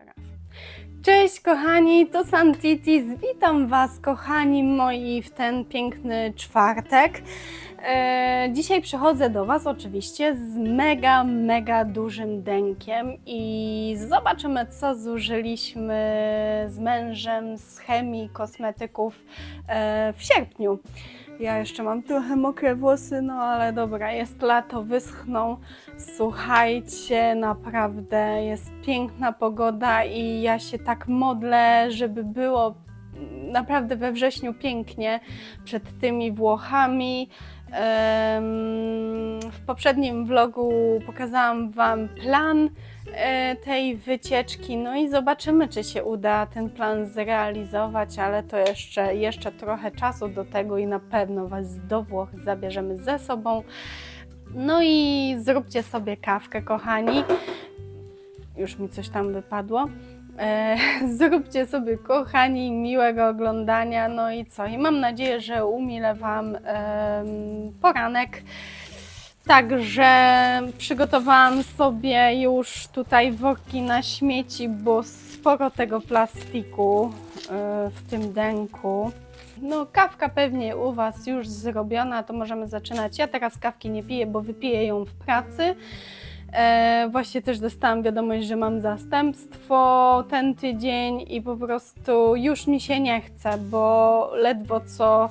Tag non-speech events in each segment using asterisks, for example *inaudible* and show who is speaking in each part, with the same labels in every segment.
Speaker 1: Jeszcze raz. Cześć kochani, to Santitis. Witam Was kochani moi w ten piękny czwartek. E, dzisiaj przychodzę do Was oczywiście z mega, mega dużym denkiem i zobaczymy co zużyliśmy z mężem z chemii kosmetyków e, w sierpniu. Ja jeszcze mam trochę mokre włosy, no ale dobra, jest lato, wyschną. Słuchajcie, naprawdę jest piękna pogoda i ja się tak modlę, żeby było naprawdę we wrześniu pięknie przed tymi Włochami. W poprzednim vlogu pokazałam Wam plan tej wycieczki, no i zobaczymy, czy się uda ten plan zrealizować, ale to jeszcze, jeszcze trochę czasu do tego i na pewno Was do Włoch zabierzemy ze sobą. No i zróbcie sobie kawkę, kochani. Już mi coś tam wypadło. E, *laughs* zróbcie sobie, kochani, miłego oglądania. No i co? I mam nadzieję, że umilę Wam poranek. Także przygotowałam sobie już tutaj worki na śmieci, bo sporo tego plastiku e, w tym denku. No, kawka pewnie u Was już zrobiona, to możemy zaczynać. Ja teraz kawki nie piję, bo wypiję ją w pracy. E, właśnie też dostałam wiadomość, że mam zastępstwo ten tydzień i po prostu już mi się nie chce, bo ledwo co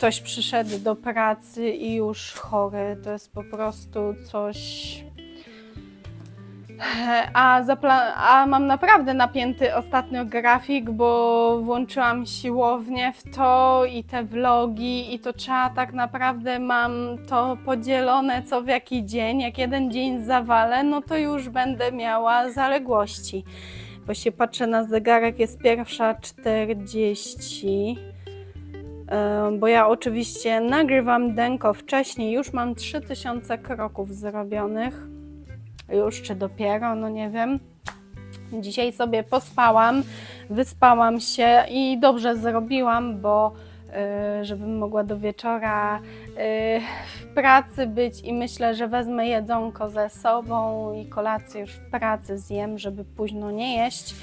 Speaker 1: ktoś przyszedł do pracy i już chory. To jest po prostu coś. A, a mam naprawdę napięty ostatnio grafik, bo włączyłam siłownię w to i te vlogi i to trzeba tak naprawdę mam to podzielone co w jaki dzień. Jak jeden dzień zawalę, no to już będę miała zaległości. Bo się patrzę na zegarek, jest pierwsza 40. E, Bo ja oczywiście nagrywam denko wcześniej, już mam 3000 kroków zrobionych już czy dopiero, no nie wiem. Dzisiaj sobie pospałam, wyspałam się i dobrze zrobiłam, bo y, żebym mogła do wieczora y, w pracy być i myślę, że wezmę jedzonko ze sobą i kolację już w pracy zjem, żeby późno nie jeść.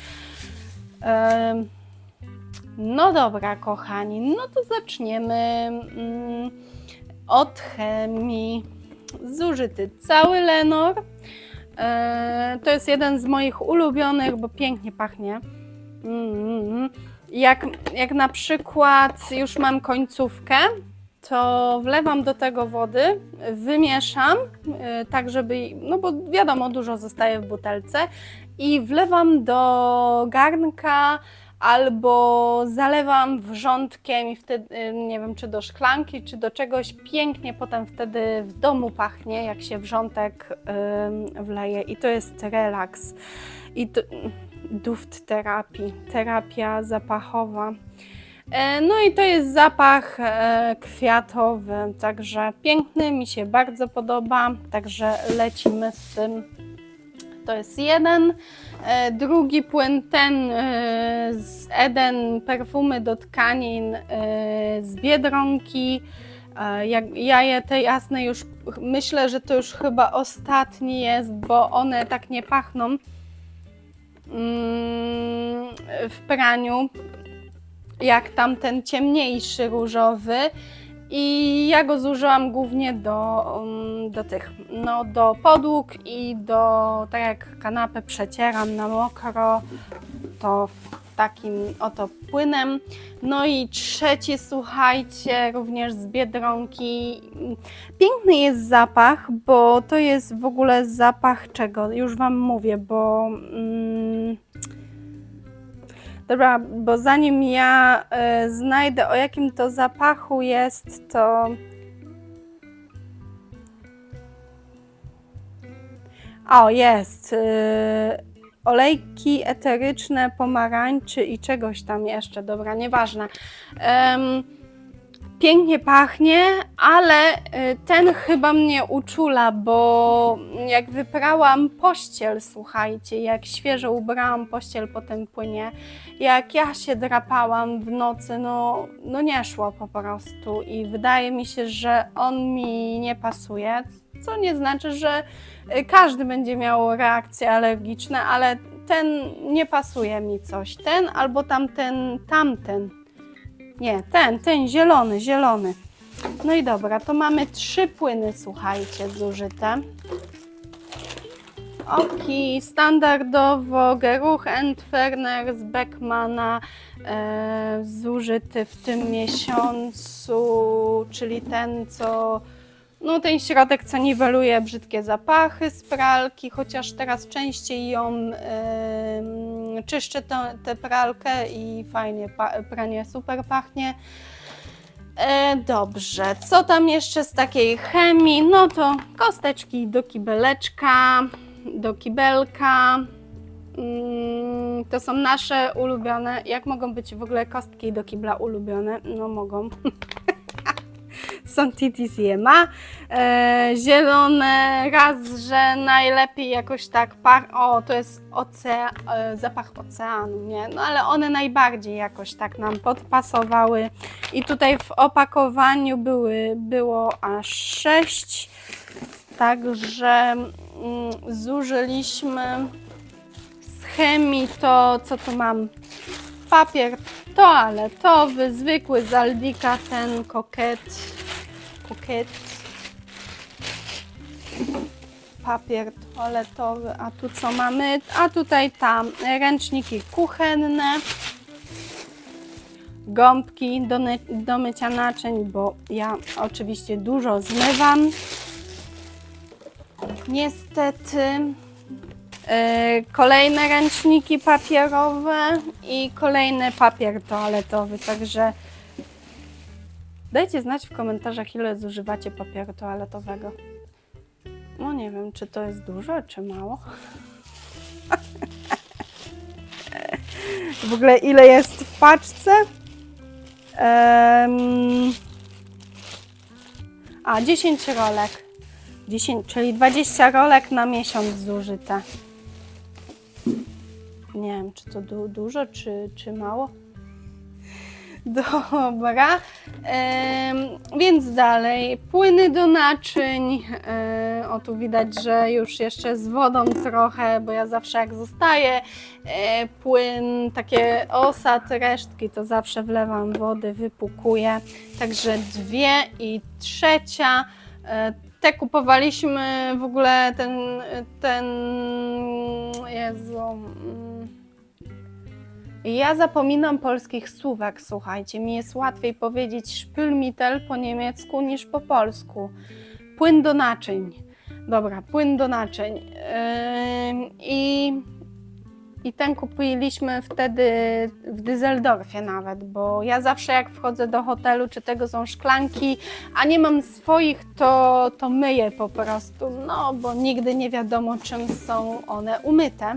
Speaker 1: No dobra, kochani, no to zaczniemy mm, od chemii. Zużyty cały Lenor. E, To jest jeden z moich ulubionych, bo pięknie pachnie. Mm. Jak, jak na przykład już mam końcówkę, to wlewam do tego wody, wymieszam, e, tak żeby, no bo wiadomo, dużo zostaje w butelce i wlewam do garnka albo zalewam wrzątkiem i wtedy, e, nie wiem, czy do szklanki, czy do czegoś, pięknie potem wtedy w domu pachnie, jak się wrzątek ym, wleje i to jest relaks. I to, duft terapii, terapia zapachowa. E, No i to jest zapach e, kwiatowy, także piękny, mi się bardzo podoba, także lecimy z tym. To jest jeden. E, Drugi płyn, ten e, z Eden, perfumy do tkanin e, z Biedronki. E, Jak jaje te jasne już, myślę, że to już chyba ostatni jest, bo one tak nie pachną mm, w praniu, jak tamten ciemniejszy różowy. I ja go zużyłam głównie do, um, do tych, no do podłóg i do, tak jak kanapę przecieram na mokro, to takim oto płynem. No i trzeci, słuchajcie, również z Biedronki. Piękny jest zapach, bo to jest w ogóle zapach czego? Już Wam mówię, bo... Dobra, bo zanim ja e, znajdę o jakim to zapachu jest, to. O, jest. e, olejki eteryczne, pomarańczy i czegoś tam jeszcze. Dobra, nieważne. Em, pięknie pachnie, ale e, ten chyba mnie uczula, bo jak wyprałam pościel, słuchajcie, jak świeżo ubrałam pościel po tym płynie, jak ja się drapałam w nocy, no, no nie szło po prostu i wydaje mi się, że on mi nie pasuje, co nie znaczy, że y, każdy będzie miał reakcje alergiczne, ale ten nie pasuje mi coś, ten albo tamten, tamten. Nie, ten, ten, zielony, zielony. No i dobra, to mamy trzy płyny, słuchajcie, zużyte. Oki, standardowo Geruch Entferner z Beckmana e, zużyty w tym miesiącu, czyli ten, co no ten środek, co niweluje brzydkie zapachy z pralki, chociaż teraz częściej ją czyszczę tę pralkę i fajnie pranie super pachnie. E, dobrze, co tam jeszcze z takiej chemii? No to kosteczki do kibeleczka, do kibelka. Mm, to są nasze ulubione. Jak mogą być w ogóle kostki do kibla ulubione? No mogą. *laughs* są TTCMA. E, zielone, raz, że najlepiej jakoś tak par... O, to jest ocea... e, zapach oceanu, nie? No ale one najbardziej jakoś tak nam podpasowały. I tutaj w opakowaniu były, było aż sześć. Także mm, zużyliśmy z chemii to, co tu mam? Papier toaletowy, zwykły z Aldika, ten koket, koket, papier toaletowy, a tu co mamy? A tutaj tam ręczniki kuchenne, gąbki do, do mycia naczyń, bo ja oczywiście dużo zmywam. Niestety e, kolejne ręczniki papierowe i kolejny papier toaletowy, także dajcie znać w komentarzach, ile zużywacie papieru toaletowego. No nie wiem, czy to jest dużo, czy mało. W ogóle ile jest w paczce? Em, a, 10 rolek. 10, czyli 20 rolek na miesiąc zużyte. Nie wiem, czy to du- dużo, czy, czy mało. Dobra, więc dalej. Płyny do naczyń. E, o, tu widać, że już jeszcze z wodą trochę, bo ja zawsze jak zostaje płyn, takie osad, resztki, to zawsze wlewam wody, wypukuję. Także dwie i trzecia. E, kupowaliśmy w ogóle ten, ten, Jezu, mm, ja zapominam polskich słówek, słuchajcie. Mi jest łatwiej powiedzieć szpülmittel po niemiecku niż po polsku. Płyn do naczyń. Dobra, płyn do naczyń. Ym, I, I ten kupiliśmy wtedy w Düsseldorfie nawet, bo ja zawsze jak wchodzę do hotelu, czy tego są szklanki, a nie mam swoich, to, to myję po prostu. No, bo nigdy nie wiadomo, czym są one umyte.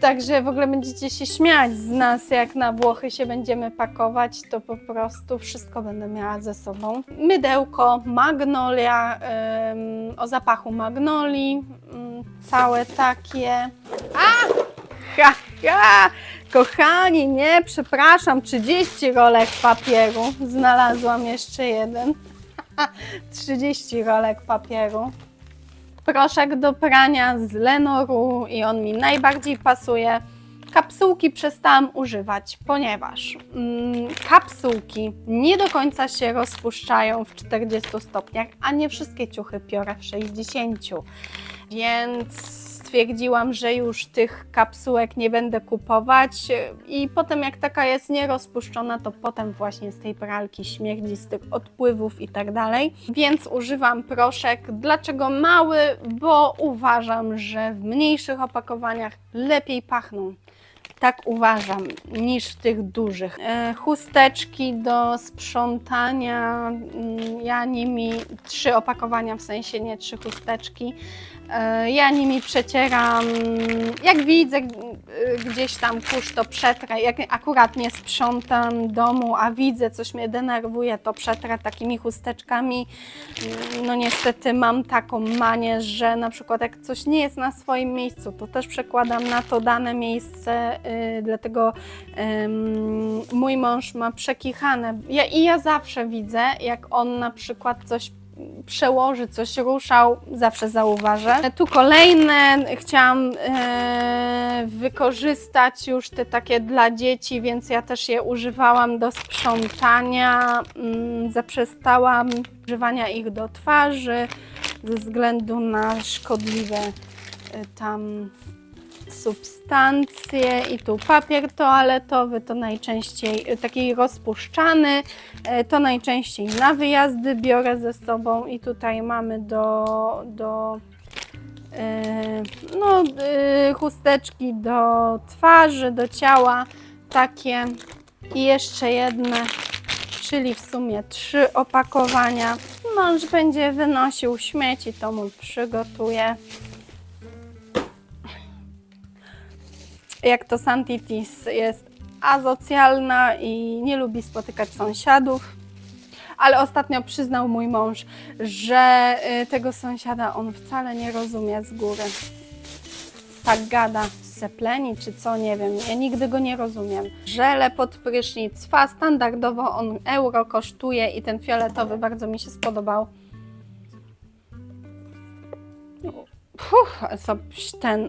Speaker 1: Także w ogóle będziecie się śmiać z nas, jak na Włochy się będziemy pakować, to po prostu wszystko będę miała ze sobą. Mydełko, magnolia, em, o zapachu magnolii, mm, całe takie. A! Ha, ha! Kochani, nie, przepraszam, 30 rolek papieru. Znalazłam jeszcze jeden. *laughs* 30 rolek papieru proszek do prania z Lenoru i on mi najbardziej pasuje. Kapsułki przestałam używać, ponieważ mm, kapsułki nie do końca się rozpuszczają w 40 stopniach, a nie wszystkie ciuchy piorę w 60. Więc stwierdziłam, że już tych kapsułek nie będę kupować i potem jak taka jest nierozpuszczona, to potem właśnie z tej pralki śmierdzi, z tych odpływów i tak dalej. Więc używam proszek. Dlaczego mały? Bo uważam, że w mniejszych opakowaniach lepiej pachną. Tak uważam, niż tych dużych. E, chusteczki do sprzątania. mm, Ja nimi trzy opakowania, w sensie nie trzy chusteczki. E, Ja nimi przecieram, jak widzę gdzieś tam kurz, to przetrę. Jak akurat nie sprzątam domu, a widzę coś mnie denerwuje, to przetrę takimi chusteczkami. Mm, No niestety mam taką manię, że na przykład jak coś nie jest na swoim miejscu, to też przekładam na to dane miejsce, y, dlatego mój mąż ma przekichane. Ja, I ja zawsze widzę, jak on na przykład coś przełoży, coś ruszał, zawsze zauważę. Tu kolejne, chciałam e, wykorzystać już te takie dla dzieci, więc ja też je używałam do sprzątania. Mm, zaprzestałam używania ich do twarzy ze względu na szkodliwe e, tam substancje i tu papier toaletowy, to najczęściej e, taki rozpuszczany, e, to najczęściej na wyjazdy biorę ze sobą i tutaj mamy do, do e, no, chusteczki do twarzy, do ciała, takie i jeszcze jedne, czyli w sumie trzy opakowania. Mąż będzie wynosił śmieci, to mu przygotuję. Jak to Santitis jest asocjalna i nie lubi spotykać sąsiadów. Ale ostatnio przyznał mój mąż, że y, tego sąsiada on wcale nie rozumie z góry. Tak gada, sepleni czy co, nie wiem. Ja nigdy go nie rozumiem. Żele pod prysznic, fa standardowo on euro kosztuje i ten fioletowy bardzo mi się spodobał. Puh, ten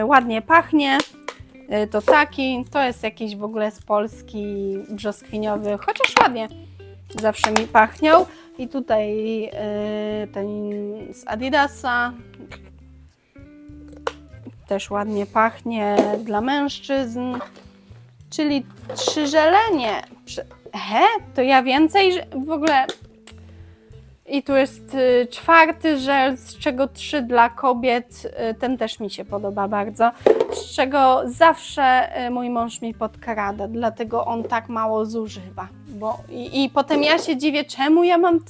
Speaker 1: y, ładnie pachnie. Y, To taki, to jest jakiś w ogóle z Polski brzoskwiniowy, chociaż ładnie zawsze mi pachniał. I tutaj y, ten z Adidasa też ładnie pachnie dla mężczyzn. Czyli trzy żelenie. Prze- He, to ja więcej w ogóle. I tu jest y, czwarty żel, z czego trzy dla kobiet. Y, ten też mi się podoba bardzo. Z czego zawsze y, mój mąż mi podkrada, dlatego on tak mało zużywa. Bo, i, I potem ja się dziwię, czemu ja mam.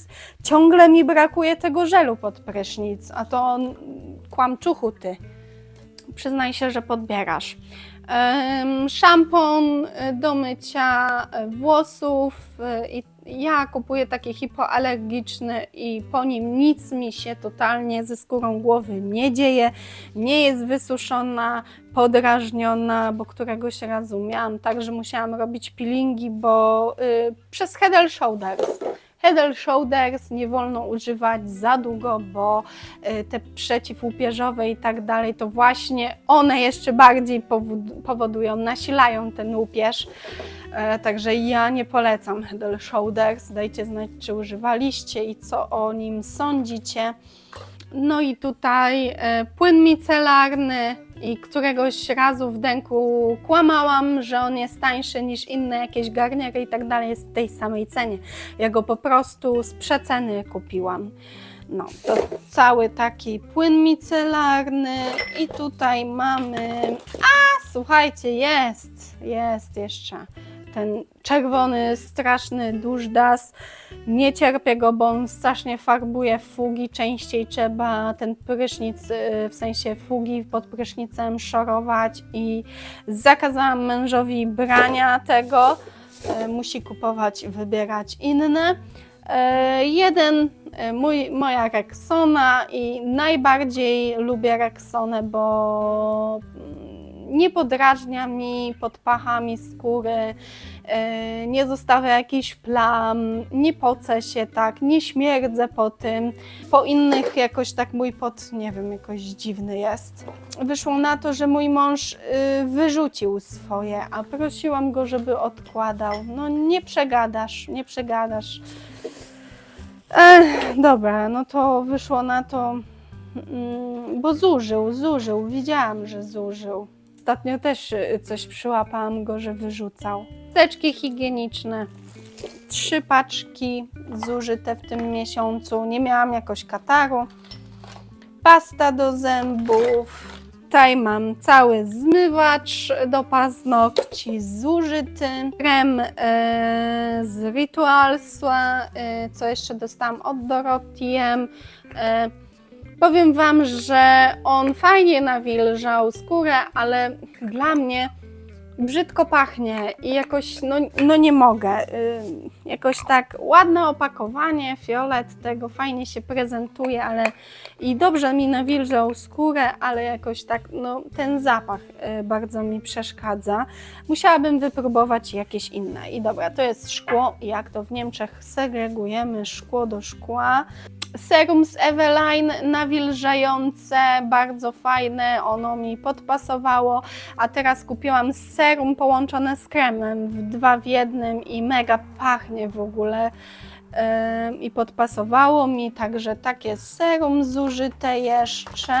Speaker 1: Ciągle mi brakuje tego żelu pod prysznic, a to on, kłamczuchu ty. Przyznaj się, że podbierasz. Szampon do mycia włosów. I ja kupuję taki hipoalergiczny i po nim nic mi się totalnie ze skórą głowy nie dzieje. Nie jest wysuszona, podrażniona, bo któregoś razu miałam tak, że musiałam robić peelingi, bo y, przez Head Shoulders. Head and Shoulders nie wolno używać za długo, bo y, te przeciwłupieżowe i tak dalej, to właśnie one jeszcze bardziej powod- powodują, nasilają ten łupież. E, Także ja nie polecam Head and Shoulders. Dajcie znać, czy używaliście i co o nim sądzicie. No i tutaj e, płyn micelarny i któregoś razu w denku kłamałam, że on jest tańszy niż inne jakieś garniery i tak dalej, jest w tej samej cenie. Ja go po prostu z przeceny kupiłam. No, to cały taki płyn micelarny i tutaj mamy... A, słuchajcie, jest, jest jeszcze ten czerwony, straszny duszdas. Nie cierpię go, bo on strasznie farbuje fugi. Częściej trzeba ten prysznic, y, w sensie fugi pod prysznicem szorować i zakazałam mężowi brania tego. Y, Musi kupować, wybierać inne. E, Jeden, mój, moja Rexona i najbardziej lubię Rexonę, bo mm, nie podrażnia mi, podpacha mi skóry, e, nie zostawia jakichś plam, nie pocę się tak, nie śmierdzę po tym. Po innych jakoś tak mój pot, nie wiem, jakoś dziwny jest. Wyszło na to, że mój mąż y, wyrzucił swoje, a prosiłam go, żeby odkładał. No nie przegadasz, nie przegadasz. Ech, dobra, no to wyszło na to, mm, bo zużył, zużył, widziałam, że zużył. Ostatnio też y, coś przyłapałam go, że wyrzucał. Teczki higieniczne, trzy paczki zużyte w tym miesiącu. Nie miałam jakoś kataru. Pasta do zębów. Tutaj mam cały zmywacz do paznokci zużyty. Krem e, z Rituals'a, e, co jeszcze dostałam od Dorotiem. Powiem Wam, że on fajnie nawilżał skórę, ale dla mnie brzydko pachnie i jakoś, no, no nie mogę. Y, jakoś tak ładne opakowanie, fiolet tego fajnie się prezentuje, ale i dobrze mi nawilżał skórę, ale jakoś tak, no ten zapach y, bardzo mi przeszkadza. Musiałabym wypróbować jakieś inne. I dobra, to jest szkło, jak to w Niemczech segregujemy szkło do szkła. serum z Eveline nawilżające, bardzo fajne, ono mi podpasowało, a teraz kupiłam serum połączone z kremem w dwa w jednym i mega pachnie w ogóle i podpasowało mi, także takie serum zużyte jeszcze.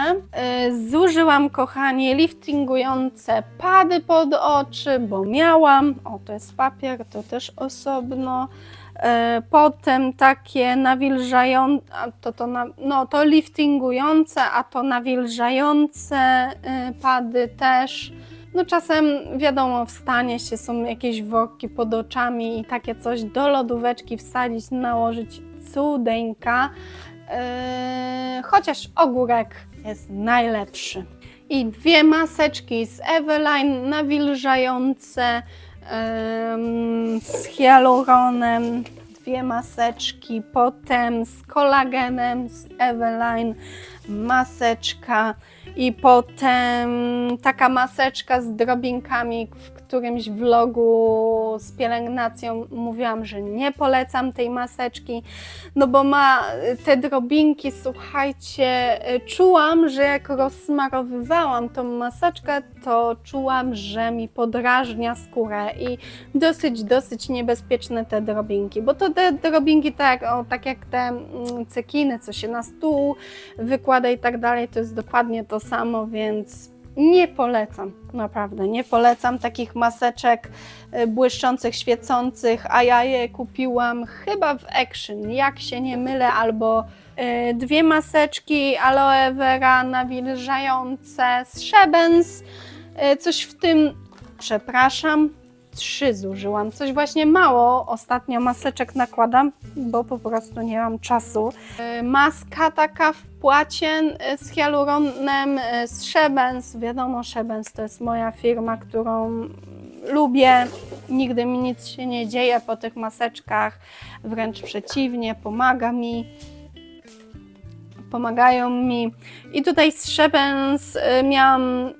Speaker 1: Yy, Zużyłam, kochanie, liftingujące pady pod oczy, bo miałam, o to jest papier, to też osobno. E, Potem takie nawilżające, to, to, na, no, to liftingujące, a to nawilżające e, pady też. No czasem wiadomo, wstanie się, są jakieś worki pod oczami i takie coś do lodóweczki wsadzić, nałożyć cudeńka. E, chociaż ogórek jest najlepszy. I dwie maseczki z Eveline nawilżające em, z hialuronem, dwie maseczki, potem z kolagenem z Eveline maseczka i potem taka maseczka z drobinkami w którymś vlogu z pielęgnacją mówiłam, że nie polecam tej maseczki, no bo ma y, te drobinki, słuchajcie, y, czułam, że jak rozsmarowywałam tą maseczkę, to czułam, że mi podrażnia skórę i dosyć, dosyć niebezpieczne te drobinki, bo to te drobinki tak, o, tak jak te mm, cekiny, co się na stół wykłada i tak dalej, to jest dokładnie to samo, więc nie polecam, naprawdę nie polecam takich maseczek y, błyszczących, świecących, a ja je kupiłam chyba w Action, jak się nie mylę, albo y, dwie maseczki aloe vera nawilżające z Shebens, y, coś w tym, przepraszam, trzy zużyłam, coś właśnie mało. Ostatnio maseczek nakładam, bo po prostu nie mam czasu. Y, Maska taka w płacie y, z hialuronem y, z Shebens, wiadomo Shebens to jest moja firma, którą lubię, nigdy mi nic się nie dzieje po tych maseczkach, wręcz przeciwnie, pomaga mi. Pomagają mi. I tutaj z Shebens y, miałam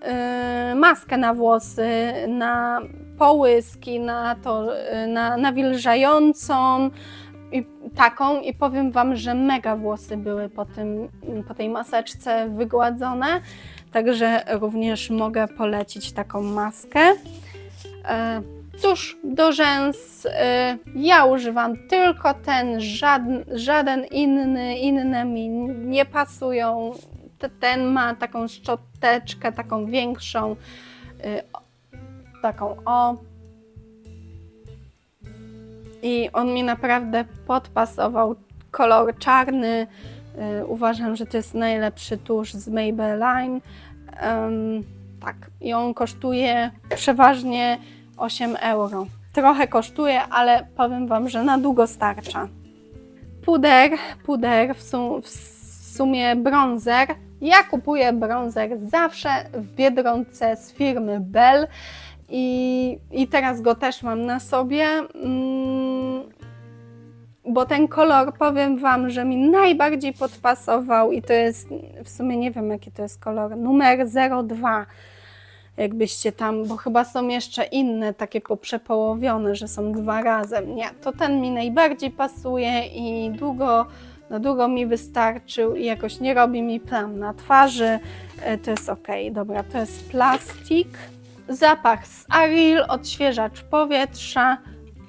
Speaker 1: maskę na włosy, na połyski, na to, na nawilżającą i taką i powiem Wam, że mega włosy były po, tym, po tej maseczce wygładzone, także również mogę polecić taką maskę. E, Tuż do rzęs y, ja używam tylko ten, żaden, żaden inny, inne mi nie pasują. Te- Ten ma taką szczoteczkę, taką większą, o- taką o. I on mi naprawdę podpasował. Kolor czarny. y, Uważam, że to jest najlepszy tusz z Maybelline. Em, tak, i on kosztuje przeważnie 8 euro. Trochę kosztuje, ale powiem Wam, że na długo starcza. Puder, puder, w, sum, w sumie bronzer. Ja kupuję bronzer zawsze w Biedronce z firmy Bell i, i teraz go też mam na sobie, mm, bo ten kolor, powiem Wam, że mi najbardziej podpasował i to jest, w sumie nie wiem jaki to jest kolor, numer 02 jakbyście tam, bo chyba są jeszcze inne takie poprzepołowione, że są dwa razem. Nie, to ten mi najbardziej pasuje i długo, na długo mi wystarczył i jakoś nie robi mi plam na twarzy. E, To jest ok, dobra, to jest plastik. Zapach z Ariel, odświeżacz powietrza.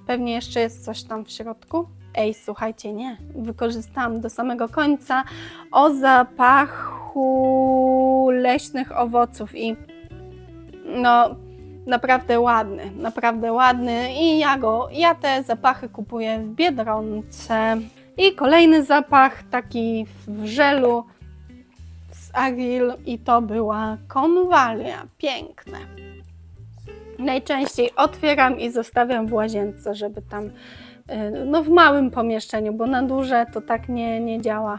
Speaker 1: Pewnie jeszcze jest coś tam w środku. Ej, słuchajcie, nie. Wykorzystałam do samego końca o zapachu leśnych owoców i no naprawdę ładny, naprawdę ładny i ja go, ja te zapachy kupuję w Biedronce. I kolejny zapach taki w żelu z Ariel i to była konwalia, piękne. Najczęściej otwieram i zostawiam w łazience, żeby tam, y, no w małym pomieszczeniu, bo na duże to tak nie, nie działa.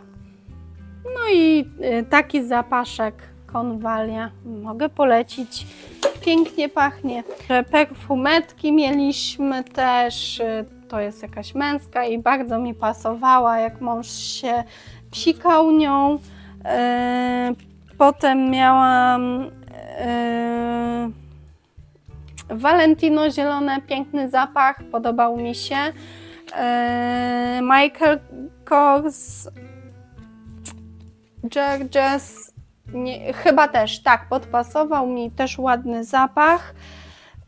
Speaker 1: No i y, taki zapaszek konwalia mogę polecić. Pięknie pachnie. Perfumetki mieliśmy też. y, To jest jakaś męska i bardzo mi pasowała, jak mąż się psikał nią. E, Potem miałam e, Valentino zielone, piękny zapach, podobał mi się. E, Michael Kors Georges nie, chyba też, tak, podpasował mi też ładny zapach.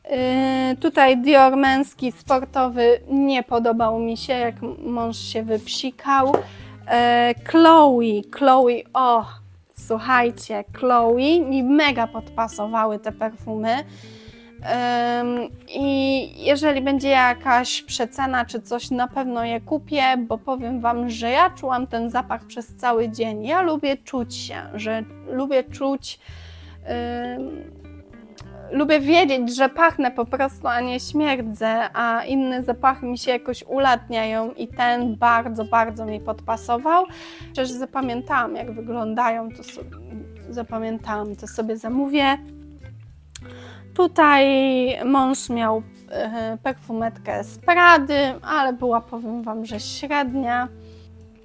Speaker 1: Yy, tutaj Dior męski, sportowy nie podobał mi się, jak mąż się wypsikał. Yy, Chloe, Chloe, o, słuchajcie, Chloe mi mega podpasowały te perfumy. I jeżeli będzie jakaś przecena czy coś, na pewno je kupię, bo powiem Wam, że ja czułam ten zapach przez cały dzień. Ja lubię czuć się, że lubię czuć. lubię wiedzieć, że pachnę po prostu, a nie śmierdzę, a inne zapachy mi się jakoś ulatniają i ten bardzo, bardzo mi podpasował. Przecież zapamiętałam, jak wyglądają, to sobie, zapamiętałam, to sobie zamówię. Tutaj mąż miał e, perfumetkę z Prady, ale była, powiem Wam, że średnia.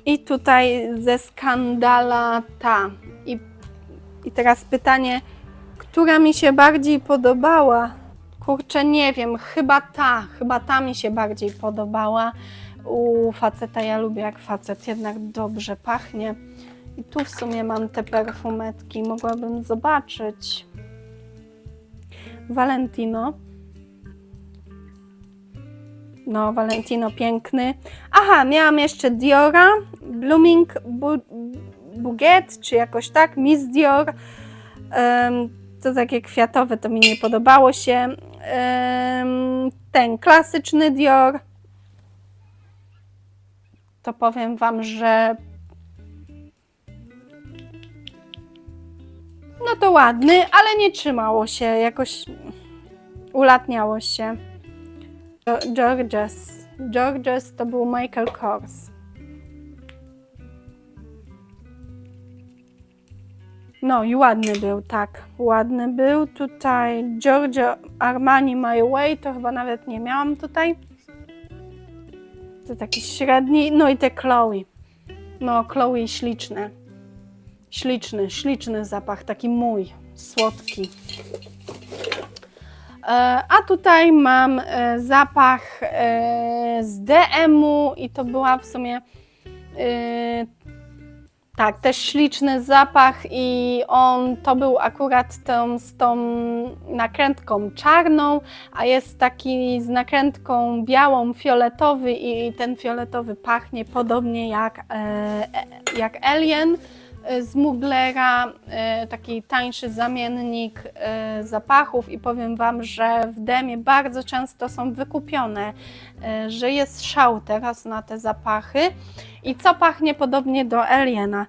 Speaker 1: I tutaj ze skandala ta. I, I teraz pytanie, która mi się bardziej podobała? Kurczę, nie wiem, chyba ta, chyba ta mi się bardziej podobała. U faceta ja lubię, jak facet jednak dobrze pachnie. I tu w sumie mam te perfumetki, mogłabym zobaczyć. Valentino. No, Valentino piękny. Aha, miałam jeszcze Diora, Blooming Bu- Bouquet, czy jakoś tak, Miss Dior. Em, to takie kwiatowe, to mi nie podobało się. Em, ten klasyczny Dior. To powiem Wam, że No to ładny, ale nie trzymało się, jakoś ulatniało się. Georges. Georges to był Michael Kors. No i ładny był, tak. Ładny był. Tutaj Giorgio Armani My Way, to chyba nawet nie miałam tutaj. To taki średni. No i te Chloe. No, Chloe śliczne. Śliczny, śliczny zapach, taki mój, słodki. E, A tutaj mam e, zapach e, z DM-u i to była w sumie tak, też śliczny zapach i on to był akurat tą, z tą nakrętką czarną, a jest taki z nakrętką białą, fioletowy i ten fioletowy pachnie podobnie jak, jak Alien z Muglera, e, taki tańszy zamiennik e, zapachów i powiem Wam, że w Demie bardzo często są wykupione, e, że jest szał teraz na te zapachy i co pachnie podobnie do Aliena.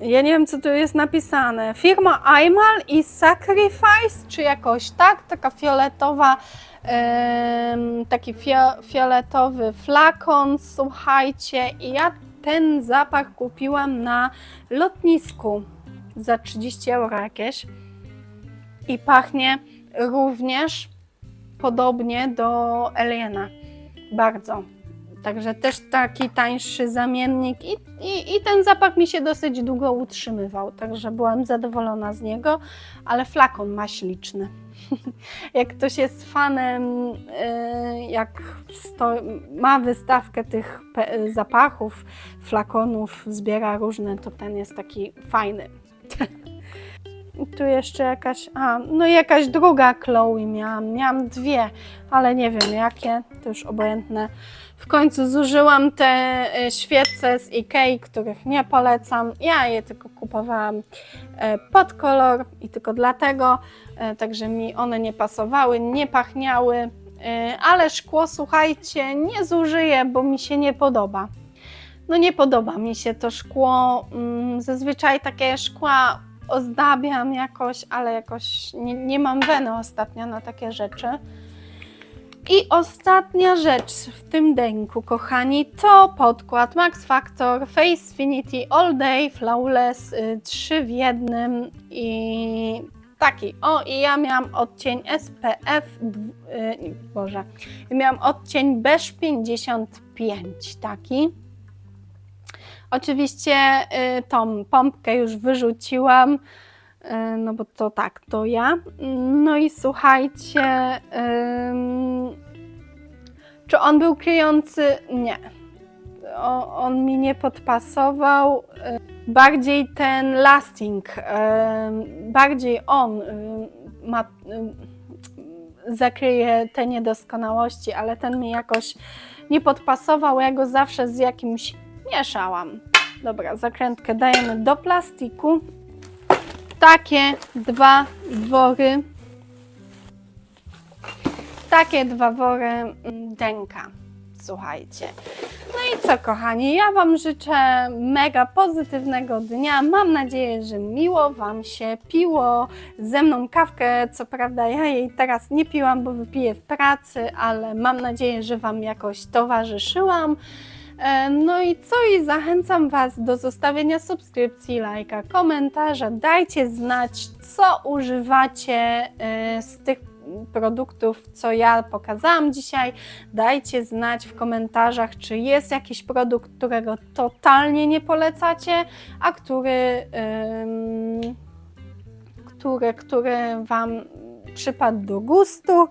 Speaker 1: Ja nie wiem, co tu jest napisane. Firma Aimal i Sacrifice, czy jakoś tak? Taka fioletowa, taki fio, fioletowy flakon, słuchajcie. I ja ten zapach kupiłam na lotnisku za 30 euro jakieś. I pachnie również podobnie do Aliena. Bardzo. Także też taki tańszy zamiennik i, i, i ten zapach mi się dosyć długo utrzymywał, także byłam zadowolona z niego, ale flakon ma śliczny. *laughs* jak ktoś jest fanem, y, jak ma wystawkę tych zapachów, flakonów, zbiera różne, to ten jest taki fajny. Tu jeszcze jakaś, a no i jakaś druga Chloe miałam, miałam dwie, ale nie wiem jakie, to już obojętne. W końcu zużyłam te y, świece z Ikei, których nie polecam. Ja je tylko kupowałam e, pod kolor i tylko dlatego, e, także mi one nie pasowały, nie pachniały, e, ale szkło, słuchajcie, nie zużyję, bo mi się nie podoba. No nie podoba mi się to szkło. mm, Zazwyczaj takie szkła ozdabiam jakoś, ale jakoś nie, nie mam weny ostatnio na takie rzeczy. I ostatnia rzecz w tym denku, kochani, to podkład Max Factor Facefinity All Day Flawless y, 3 w jednym i taki. O, i ja miałam odcień SPF, dw- y, Boże, miałam odcień beige 55, taki. Oczywiście y, tą pompkę już wyrzuciłam, y, no bo to tak, to ja. No i słuchajcie, czy on był kryjący? Nie. On mi nie podpasował. y, bardziej ten lasting, bardziej on ma, zakryje te niedoskonałości, ale ten mi jakoś nie podpasował, ja go zawsze z jakimś mieszałam. Dobra, zakrętkę dajemy do plastiku. Takie dwa wory, takie dwa wory mm, denka. Słuchajcie. No i co, kochani, ja Wam życzę mega pozytywnego dnia. Mam nadzieję, że miło Wam się piło ze mną kawkę. Co prawda, ja jej teraz nie piłam, bo wypiję w pracy, ale mam nadzieję, że Wam jakoś towarzyszyłam. E, No i co? I zachęcam Was do zostawienia subskrypcji, lajka, komentarza. Dajcie znać, co używacie e, z tych produktów, co ja pokazałam dzisiaj. Dajcie znać w komentarzach, czy jest jakiś produkt, którego totalnie nie polecacie, a który, który, który Wam przypadł do gustu.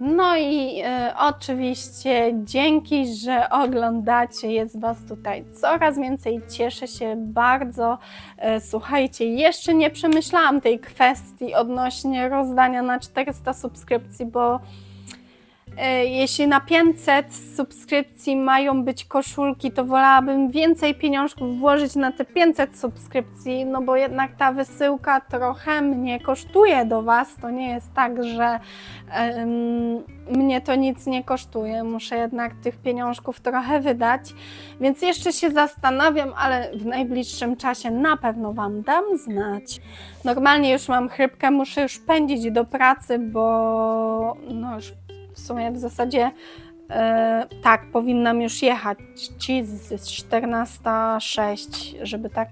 Speaker 1: No i e, oczywiście dzięki, że oglądacie, jest Was tutaj coraz więcej. Cieszę się bardzo. E, słuchajcie, jeszcze nie przemyślałam tej kwestii odnośnie rozdania na 400 subskrypcji, bo jeśli na 500 subskrypcji mają być koszulki, to wolałabym więcej pieniążków włożyć na te 500 subskrypcji, no bo jednak ta wysyłka trochę mnie kosztuje do Was. To nie jest tak, że em, mnie to nic nie kosztuje. Muszę jednak tych pieniążków trochę wydać, więc jeszcze się zastanawiam, ale w najbliższym czasie na pewno Wam dam znać. Normalnie już mam chrypkę, muszę już pędzić do pracy, bo no już w sumie w zasadzie e, tak, powinnam już jechać. Ci z 14.06, żeby tak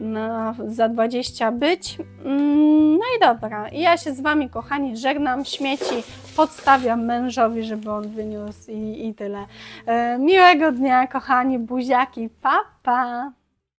Speaker 1: na, za 20 być. Mm, No i dobra, ja się z Wami, kochani, żegnam. Śmieci podstawiam mężowi, żeby on wyniósł i, i tyle. E, miłego dnia, kochani, buziaki, pa, pa!